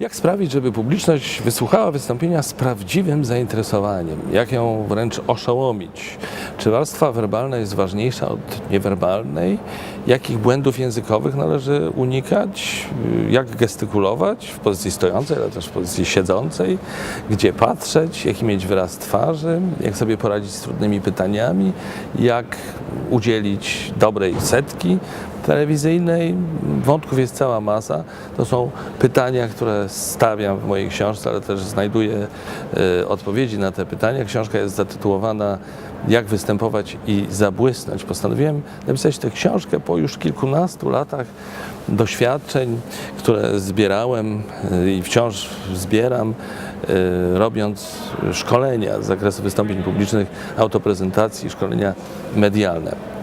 Jak sprawić, żeby publiczność wysłuchała wystąpienia z prawdziwym zainteresowaniem? Jak ją wręcz oszołomić? Czy warstwa werbalna jest ważniejsza od niewerbalnej? Jakich błędów językowych należy unikać? Jak gestykulować w pozycji stojącej, ale też w pozycji siedzącej? Gdzie patrzeć? Jaki mieć wyraz twarzy? Jak sobie poradzić z trudnymi pytaniami? Jak udzielić dobrej setki? Telewizyjnej. Wątków jest cała masa. To są pytania, które stawiam w mojej książce, ale też znajduję e, odpowiedzi na te pytania. Książka jest zatytułowana Jak występować i zabłysnąć. Postanowiłem napisać tę książkę po już kilkunastu latach doświadczeń, które zbierałem e, i wciąż zbieram, e, robiąc szkolenia z zakresu wystąpień publicznych, autoprezentacji, szkolenia medialne.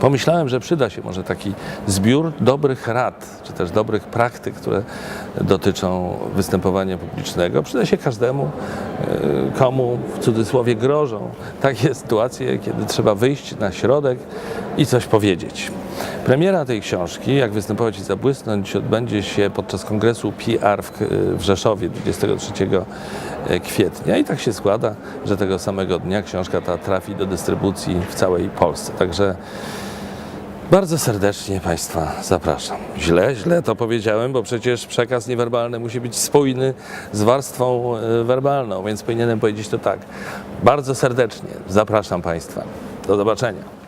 Pomyślałem, że przyda się może taki zbiór dobrych rad, czy też dobrych praktyk, które dotyczą występowania publicznego. Przyda się każdemu, e, komu w cudzysłowie grożą takie sytuacje, kiedy trzeba wyjść na środek i coś powiedzieć. Premiera tej książki, Jak występować i zabłysnąć, odbędzie się podczas kongresu PR w, w Rzeszowie 23 kwietnia i tak się składa, że tego samego dnia książka ta trafi do dystrybucji w całej Polsce. Także bardzo serdecznie Państwa zapraszam. Źle, źle to powiedziałem, bo przecież przekaz niewerbalny musi być spójny z warstwą e, werbalną, więc powinienem powiedzieć to tak. Bardzo serdecznie zapraszam Państwa. Do zobaczenia.